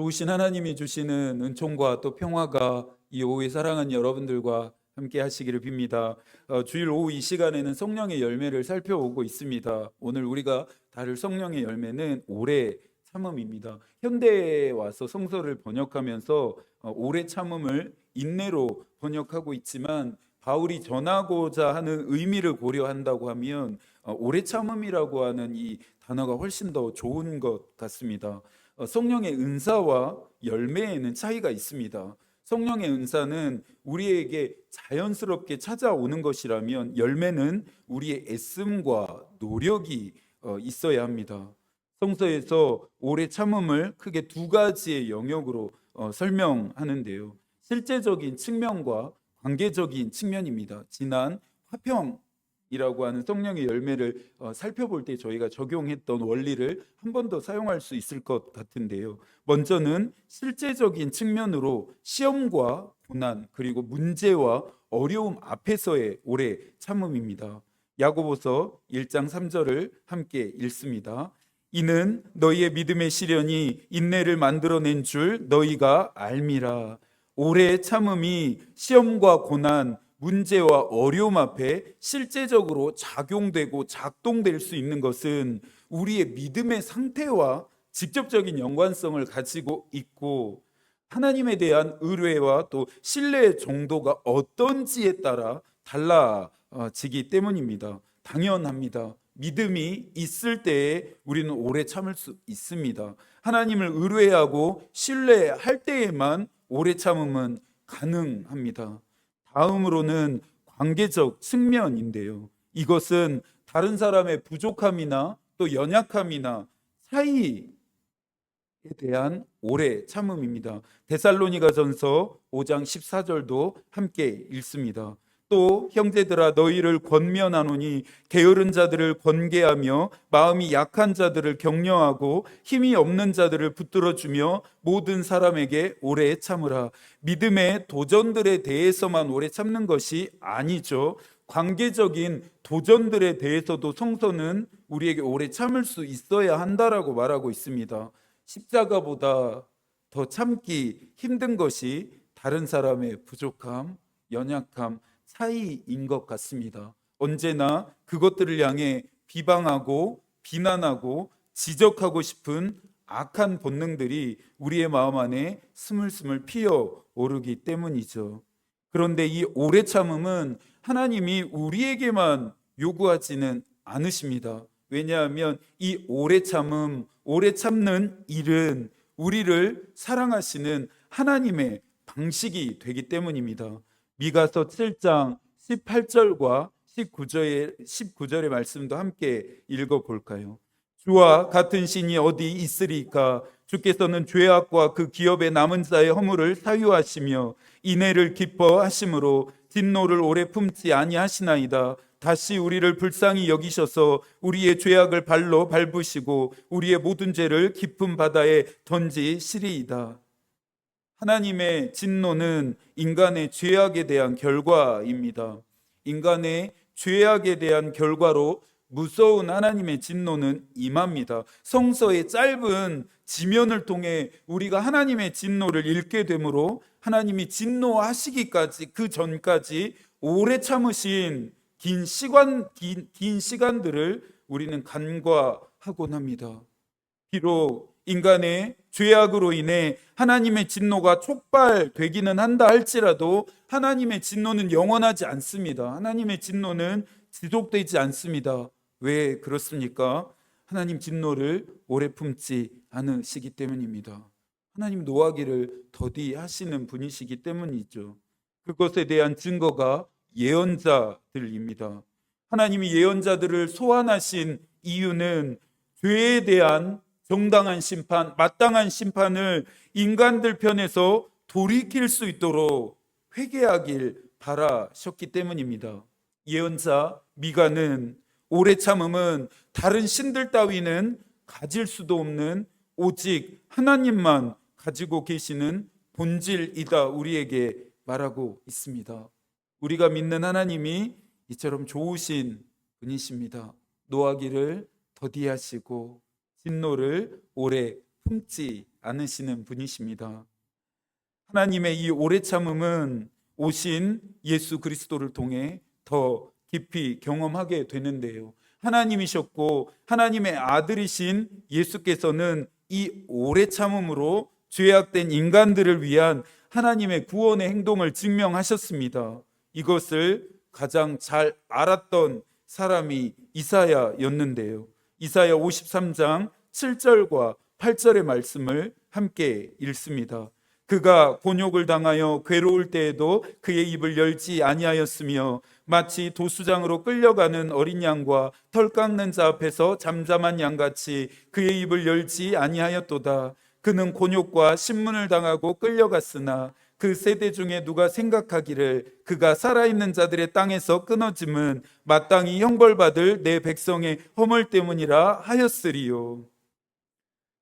좋으신 하나님이 주시는 은총과 또 평화가 이 오후에 사랑하는 여러분들과 함께 하시기를 빕니다. 어, 주일 오후 이 시간에는 성령의 열매를 살펴오고 있습니다. 오늘 우리가 다룰 성령의 열매는 오래 참음입니다. 현대에 와서 성서를 번역하면서 어, 오래 참음을 인내로 번역하고 있지만 바울이 전하고자 하는 의미를 고려한다고 하면 어, 오래 참음이라고 하는 이 단어가 훨씬 더 좋은 것 같습니다. 어, 성령의 은사와 열매에는 차이가 있습니다. 성령의 은사는 우리에게 자연스럽게 찾아오는 것이라면 열매는 우리의 애씀과 노력이 어, 있어야 합니다. 성서에서 오래 참음을 크게 두 가지의 영역으로 어, 설명하는데요. 실제적인 측면과 관계적인 측면입니다. 지난 화평 이라고 하는 성령의 열매를 어, 살펴볼 때 저희가 적용했던 원리를 한 번 더 사용할 수 있을 것 같은데요. 먼저는 실제적인 측면으로 시험과 고난 그리고 문제와 어려움 앞에서의 오래 참음입니다. 야고보서 1장 3절을 함께 읽습니다. 이는 너희의 믿음의 시련이 인내를 만들어낸 줄 너희가 알미라. 오래 참음이 시험과 고난, 문제와 어려움 앞에 실제적으로 작용되고 작동될 수 있는 것은 우리의 믿음의 상태와 직접적인 연관성을 가지고 있고 하나님에 대한 의뢰와 또 신뢰의 정도가 어떤지에 따라 달라지기 때문입니다. 당연합니다. 믿음이 있을 때에 우리는 오래 참을 수 있습니다. 하나님을 의뢰하고 신뢰할 때에만 오래 참음은 가능합니다. 다음으로는 관계적 측면인데요. 이것은 다른 사람의 부족함이나 또 연약함이나 사이에 대한 오래 참음입니다. 데살로니가 전서 5장 14절도 함께 읽습니다. 또 형제들아 너희를 권면하노니 게으른 자들을 권계하며 마음이 약한 자들을 격려하고 힘이 없는 자들을 붙들어 주며 모든 사람에게 오래 참으라. 믿음의 도전들에 대해서만 오래 참는 것이 아니죠. 관계적인 도전들에 대해서도 성서는 우리에게 오래 참을 수 있어야 한다라고 말하고 있습니다. 십자가보다 더 참기 힘든 것이 다른 사람의 부족함, 연약함, 사이인 것 같습니다. 언제나 그것들을 향해 비방하고 비난하고 지적하고 싶은 악한 본능들이 우리의 마음 안에 스물스물 피어 오르기 때문이죠. 그런데 이 오래 참음은 하나님이 우리에게만 요구하지는 않으십니다. 왜냐하면 이 오래 참음, 오래 참는 일은 우리를 사랑하시는 하나님의 방식이 되기 때문입니다. 미가서 7장 18절과 19절의 19절의 말씀도 함께 읽어 볼까요? 주와 같은 신이 어디 있으리까? 주께서는 죄악과 그 기업의 남은 자의 허물을 사유하시며 인애를 기뻐하심으로 진노를 오래 품지 아니하시나이다. 다시 우리를 불쌍히 여기셔서 우리의 죄악을 발로 밟으시고 우리의 모든 죄를 깊은 바다에 던지시리이다. 하나님의 진노는 인간의 죄악에 대한 결과입니다. 인간의 죄악에 대한 결과로 무서운 하나님의 진노는 임합니다. 성서의 짧은 지면을 통해 우리가 하나님의 진노를 읽게 되므로 하나님이 진노하시기까지 그 전까지 오래 참으신 긴 시간 긴, 긴 시간들을 우리는 간과하곤 합니다. 비록 인간의 죄악으로 인해 하나님의 진노가 촉발되기는 한다 할지라도 하나님의 진노는 영원하지 않습니다. 하나님의 진노는 지속되지 않습니다. 왜 그렇습니까? 하나님 진노를 오래 품지 않으시기 때문입니다. 하나님 노하기를 더디하시는 분이시기 때문이죠. 그것에 대한 증거가 예언자들입니다. 하나님이 예언자들을 소환하신 이유는 죄에 대한 정당한 심판, 마땅한 심판을 인간들 편에서 돌이킬 수 있도록 회개하길 바라셨기 때문입니다. 예언자 미가는 오래 참음은 다른 신들 따위는 가질 수도 없는 오직 하나님만 가지고 계시는 본질이다 우리에게 말하고 있습니다. 우리가 믿는 하나님이 이처럼 좋으신 분이십니다. 노하기를 더디하시고 진노를 오래 품지 않으시는 분이십니다. 하나님의 이 오래 참음은 오신 예수 그리스도를 통해 더 깊이 경험하게 되는데요. 하나님이셨고 하나님의 아들이신 예수께서는 이 오래 참음으로 죄악된 인간들을 위한 하나님의 구원의 행동을 증명하셨습니다. 이것을 가장 잘 알았던 사람이 이사야였는데요. 이사야 53장 7절과 8절의 말씀을 함께 읽습니다. 그가 곤욕을 당하여 괴로울 때에도 그의 입을 열지 아니하였으며 마치 도수장으로 끌려가는 어린 양과 털 깎는 자 앞에서 잠잠한 양같이 그의 입을 열지 아니하였도다. 그는 곤욕과 신문을 당하고 끌려갔으나 그 세대 중에 누가 생각하기를 그가 살아있는 자들의 땅에서 끊어짐은 마땅히 형벌받을 내 백성의 허물 때문이라 하였으리요.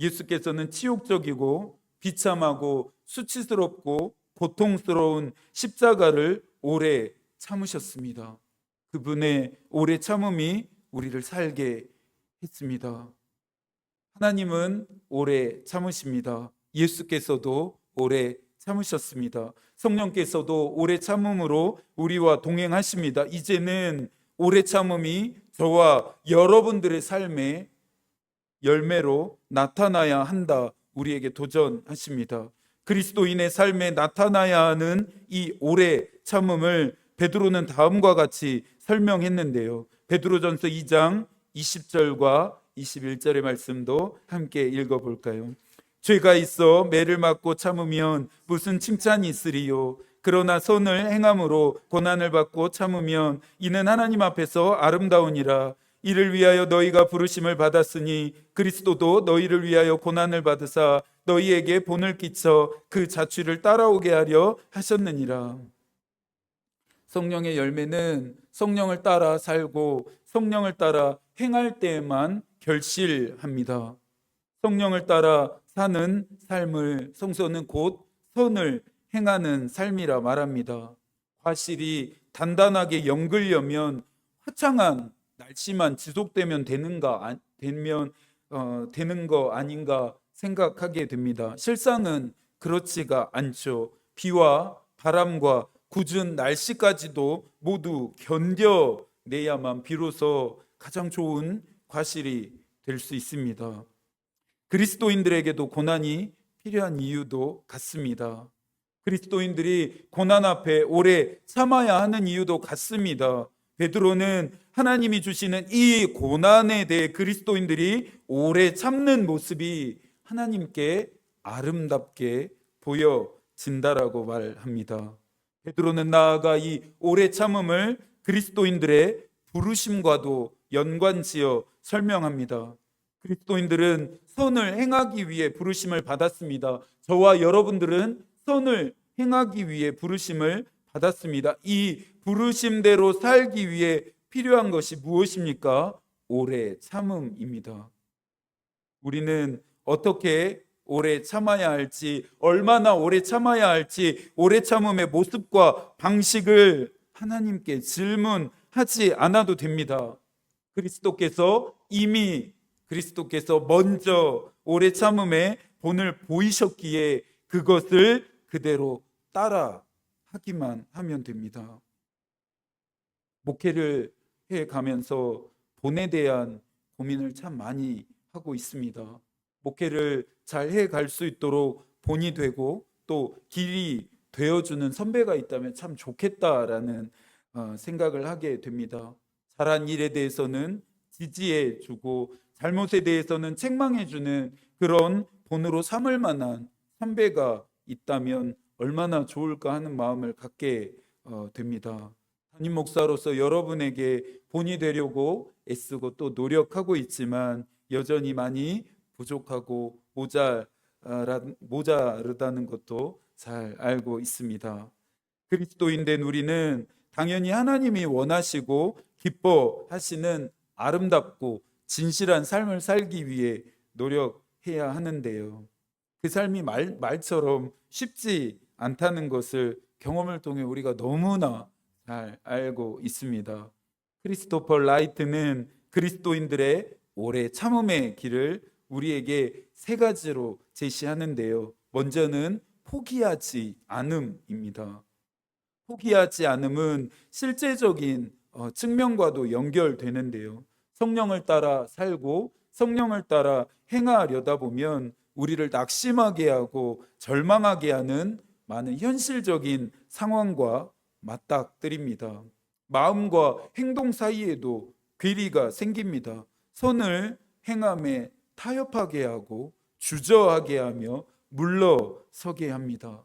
예수께서는 치욕적이고 비참하고 수치스럽고 고통스러운 십자가를 오래 참으셨습니다. 그분의 오래 참음이 우리를 살게 했습니다. 하나님은 오래 참으십니다. 예수께서도 오래 참으셨습니다. 성령께서도 오래 참음으로 우리와 동행하십니다. 이제는 오래 참음이 저와 여러분들의 삶에 열매로 나타나야 한다. 우리에게 도전하십니다. 그리스도인의 삶에 나타나야 하는 이 오래 참음을 베드로는 다음과 같이 설명했는데요. 베드로전서 2장 20절과 21절의 말씀도 함께 읽어 볼까요? 죄가 있어 매를 맞고 참으면 무슨 칭찬이 있으리요? 그러나 선을 행함으로 고난을 받고 참으면 이는 하나님 앞에서 아름다우니라. 이를 위하여 너희가 부르심을 받았으니 그리스도도 너희를 위하여 고난을 받으사 너희에게 본을 끼쳐 그 자취를 따라오게 하려 하셨느니라. 성령의 열매는 성령을 따라 살고 성령을 따라 행할 때에만 결실합니다. 성령을 따라 사는 삶을 성서는 곧 선을 행하는 삶이라 말합니다. 과실이 단단하게 연글려면 화창한 날씨만 지속되면 되는가 안- 되면 어, 되는 거 아닌가 생각하게 됩니다. 실상은 그렇지가 않죠. 비와 바람과 굳은 날씨까지도 모두 견뎌내야만 비로소 가장 좋은 과실이 될 수 있습니다. 그리스도인들에게도 고난이 필요한 이유도 같습니다. 그리스도인들이 고난 앞에 오래 참아야 하는 이유도 같습니다. 베드로는 하나님이 주시는 이 고난에 대해 그리스도인들이 오래 참는 모습이 하나님께 아름답게 보여진다라고 말합니다. 베드로는 나아가 이 오래 참음을 그리스도인들의 부르심과도 연관지어 설명합니다. 그리스도인들은 선을 행하기 위해 부르심을 받았습니다. 저와 여러분들은 선을 행하기 위해 부르심을 받았습니다. 이 부르심대로 살기 위해 필요한 것이 무엇입니까? 오래 참음입니다. 우리는 어떻게 오래 참아야 할지, 얼마나 오래 참아야 할지, 오래 참음의 모습과 방식을 하나님께 질문하지 않아도 됩니다. 그리스도께서 이미 그리스도께서 먼저 오래 참음의 본을 보이셨기에 그것을 그대로 따라 하기만 하면 됩니다. 목회를 해 가면서 본에 대한 고민을 참 많이 하고 있습니다. 목회를 잘 해 갈 수 있도록 본이 되고 또 길이 되어주는 선배가 있다면 참 좋겠다라는 어, 생각을 하게 됩니다. 잘한 일에 대해서는 지지해 주고 잘못에 대해서는 책망해 주는 그런 본으로 삼을 만한 선배가 있다면 얼마나 좋을까 하는 마음을 갖게 어, 됩니다. 담임 목사로서 여러분에게 본이 되려고 애쓰고 또 노력하고 있지만 여전히 많이 부족하고 모자 모자르다는 것도 잘 알고 있습니다. 그리스도인 된 우리는 당연히 하나님이 원하시고 기뻐하시는 아름답고 진실한 삶을 살기 위해 노력해야 하는데요. 그 삶이 말, 말처럼 쉽지 않다는 것을 경험을 통해 우리가 너무나 잘 알고 있습니다. 크리스토퍼 라이트는 그리스도인들의 오래 참음의 길을 우리에게 세 가지로 제시하는데요. 먼저는 포기하지 않음입니다. 포기하지 않음은 실제적인 어, 측면과도 연결되는데요. 성령을 따라 살고 성령을 따라 행하려다 보면 우리를 낙심하게 하고 절망하게 하는 많은 현실적인 상황과 맞닥뜨립니다. 마음과 행동 사이에도 괴리가 생깁니다. 선을 행함에 타협하게 하고 주저하게 하며 물러서게 합니다.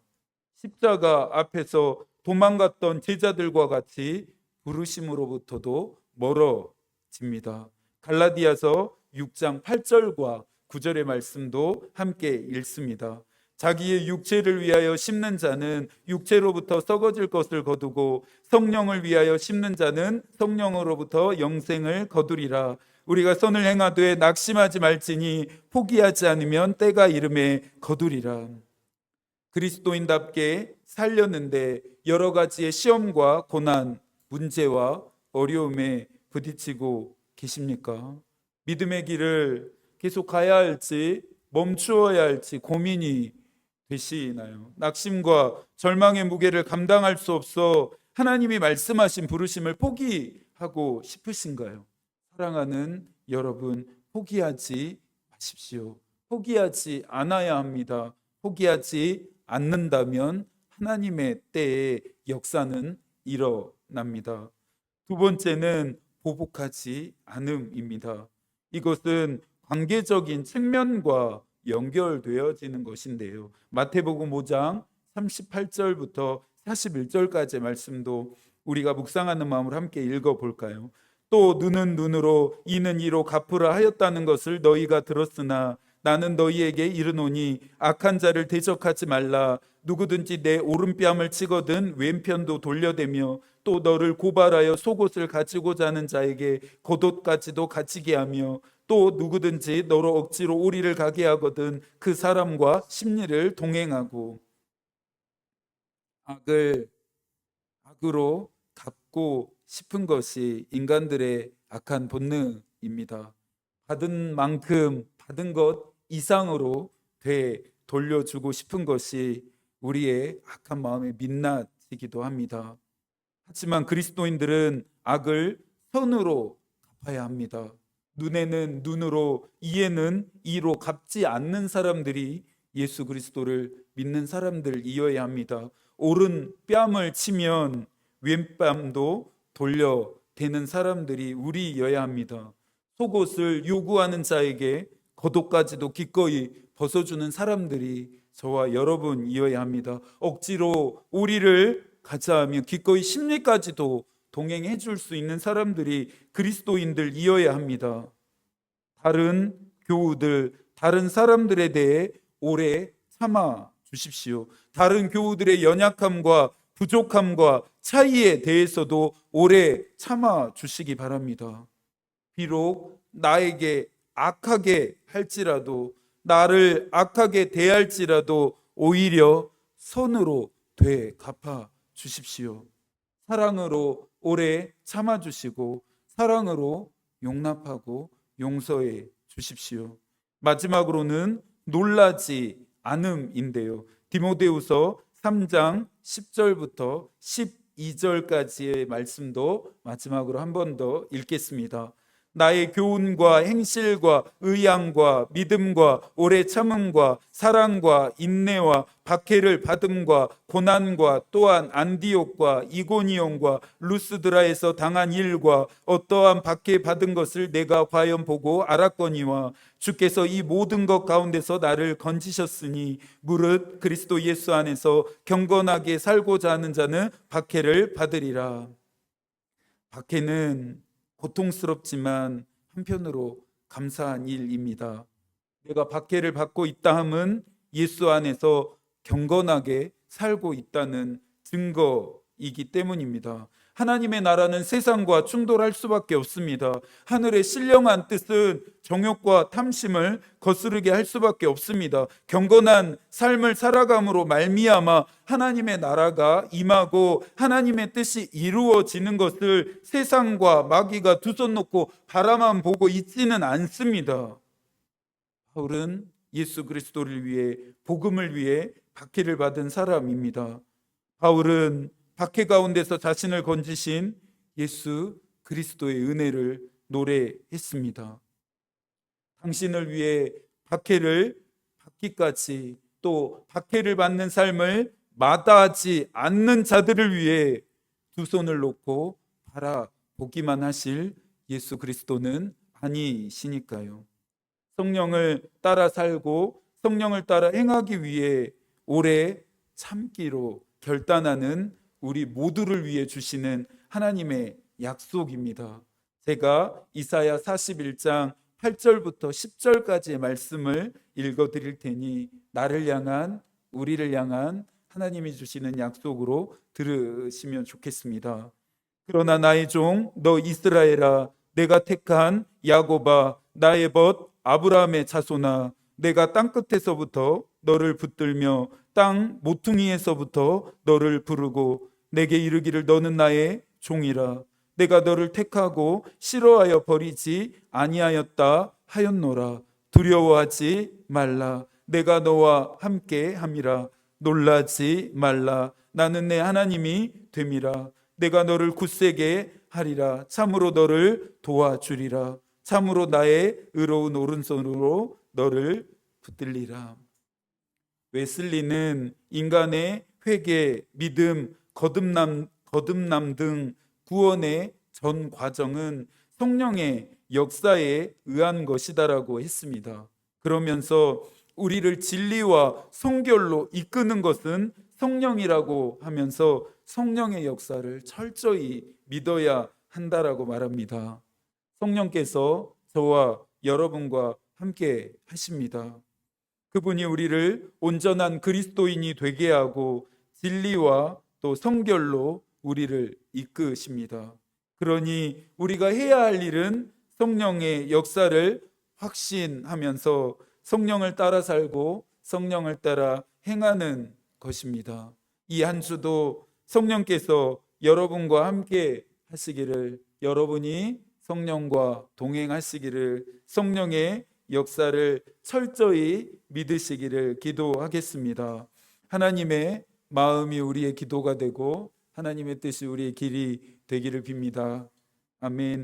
십자가 앞에서 도망갔던 제자들과 같이 부르심으로부터도 멀어 집니다. 갈라디아서 6장 8절과 9절의 말씀도 함께 읽습니다. 자기의 육체를 위하여 심는 자는 육체로부터 썩어질 것을 거두고 성령을 위하여 심는 자는 성령으로부터 영생을 거두리라. 우리가 선을 행하되 낙심하지 말지니 포기하지 않으면 때가 이름에 거두리라. 그리스도인답게 살렸는데 여러 가지의 시험과 고난, 문제와 어려움에 부딪히고 계십니까? 믿음의 길을 계속 가야 할지 멈추어야 할지 고민이 되시나요? 낙심과 절망의 무게를 감당할 수 없어 하나님이 말씀하신 부르심을 포기하고 싶으신가요? 사랑하는 여러분, 포기하지 마십시오. 포기하지 않아야 합니다. 포기하지 않는다면 하나님의 때에 역사는 일어납니다. 두 번째는 보복하지 않음입니다. 이것은 관계적인 측면과 연결되어지는 것인데요. 마태복음 5장 38절부터 41절까지의 말씀도 우리가 묵상하는 마음으로 함께 읽어 볼까요? 또 눈은 눈으로 이는 이로 갚으라 하였다는 것을 너희가 들었으나 나는 너희에게 이르노니 악한 자를 대적하지 말라 누구든지 내 오른뺨을 치거든 왼편도 돌려대며 또 너를 고발하여 속옷을 가지고자 하는 자에게 겉옷까지도 가지게 하며 또 누구든지 너로 억지로 오리를 가게 하거든 그 사람과 심리를 동행하고 악을 악으로 갚고 싶은 것이 인간들의 악한 본능입니다. 받은 만큼 받은 것 이상으로 되 돌려주고 싶은 것이 우리의 악한 마음의 민낯이기도 합니다. 하지만 그리스도인들은 악을 선으로 갚아야 합니다. 눈에는 눈으로, 이에는 이로 갚지 않는 사람들이 예수 그리스도를 믿는 사람들이어야 합니다. 오른 뺨을 치면 왼뺨도 돌려대는 사람들이 우리여야 합니다. 속옷을 요구하는 자에게 겉옷까지도 기꺼이 벗어주는 사람들이 저와 여러분이어야 합니다. 억지로 우리를 가자 하며 기꺼이 심리까지도 동행해 줄 수 있는 사람들이 그리스도인들이어야 합니다. 다른 교우들, 다른 사람들에 대해 오래 참아 주십시오. 다른 교우들의 연약함과 부족함과 차이에 대해서도 오래 참아 주시기 바랍니다. 비록 나에게 악하게 할지라도 나를 악하게 대할지라도 오히려 선으로 되 갚아 주십시오. 사랑으로 오래 참아 주시고 사랑으로 용납하고 용서해 주십시오. 마지막으로는 놀라지 않음인데요. 디모데후서 3장 10절부터 12절까지의 말씀도 마지막으로 한 번 더 읽겠습니다. 나의 교훈과 행실과 의향과 믿음과 오래 참음과 사랑과 인내와 박해를 받음과 고난과 또한 안디옥과 이고니온과 루스드라에서 당한 일과 어떠한 박해 받은 것을 내가 과연 보고 알았거니와 주께서 이 모든 것 가운데서 나를 건지셨으니 무릇 그리스도 예수 안에서 경건하게 살고자 하는 자는 박해를 받으리라. 박해는 고통스럽지만 한편으로 감사한 일입니다. 내가 박해를 받고 있다 함은 예수 안에서 경건하게 살고 있다는 증거이기 때문입니다. 하나님의 나라는 세상과 충돌할 수밖에 없습니다. 하늘의 신령한 뜻은 정욕과 탐심을 거스르게 할 수밖에 없습니다. 경건한 삶을 살아감으로 말미암아 하나님의 나라가 임하고 하나님의 뜻이 이루어지는 것을 세상과 마귀가 두 손 놓고 바라만 보고 있지는 않습니다. 바울은 예수 그리스도를 위해 복음을 위해 박해를 받은 사람입니다. 바울은 박해 가운데서 자신을 건지신 예수 그리스도의 은혜를 노래했습니다. 당신을 위해 박해를 받기까지 또 박해를 받는 삶을 마다하지 않는 자들을 위해 두 손을 놓고 바라보기만 하실 예수 그리스도는 아니시니까요. 성령을 따라 살고 성령을 따라 행하기 위해 오래 참기로 결단하는 우리 모두를 위해 주시는 하나님의 약속입니다. 제가 이사야 41장 8절부터 10절까지의 말씀을 읽어 드릴 테니 나를 향한 우리를 향한 하나님이 주시는 약속으로 들으시면 좋겠습니다. 그러나 나의 종 너 이스라엘아 내가 택한 야고바 나의 벗 아브라함의 자손아 내가 땅 끝에서부터 너를 붙들며 땅 모퉁이에서부터 너를 부르고 내게 이르기를 너는 나의 종이라. 내가 너를 택하고 싫어하여 버리지 아니하였다 하였노라. 두려워하지 말라. 내가 너와 함께 함이라. 놀라지 말라. 나는 내 하나님이 됨이라. 내가 너를 굳세게 하리라. 참으로 너를 도와주리라. 참으로 나의 의로운 오른손으로 너를 붙들리라 웨슬리는 인간의 회개, 믿음, 거듭남, 거듭남 등 구원의 전 과정은 성령의 역사에 의한 것이다라고 했습니다. 그러면서 우리를 진리와 성결로 이끄는 것은 성령이라고 하면서 성령의 역사를 철저히 믿어야 한다라고 말합니다. 성령께서 저와 여러분과 함께 하십니다. 그분이 우리를 온전한 그리스도인이 되게 하고 진리와 또 성결로 우리를 이끄십니다. 그러니 우리가 해야 할 일은 성령의 역사를 확신하면서 성령을 따라 살고 성령을 따라 행하는 것입니다. 이 한 주도 성령께서 여러분과 함께 하시기를 여러분이 성령과 동행하시기를 성령의 역사를 철저히 믿으시기를 기도하겠습니다. 하나님의 마음이 우리의 기도가 되고 하나님의 뜻이 우리의 길이 되기를 빕니다. 아멘.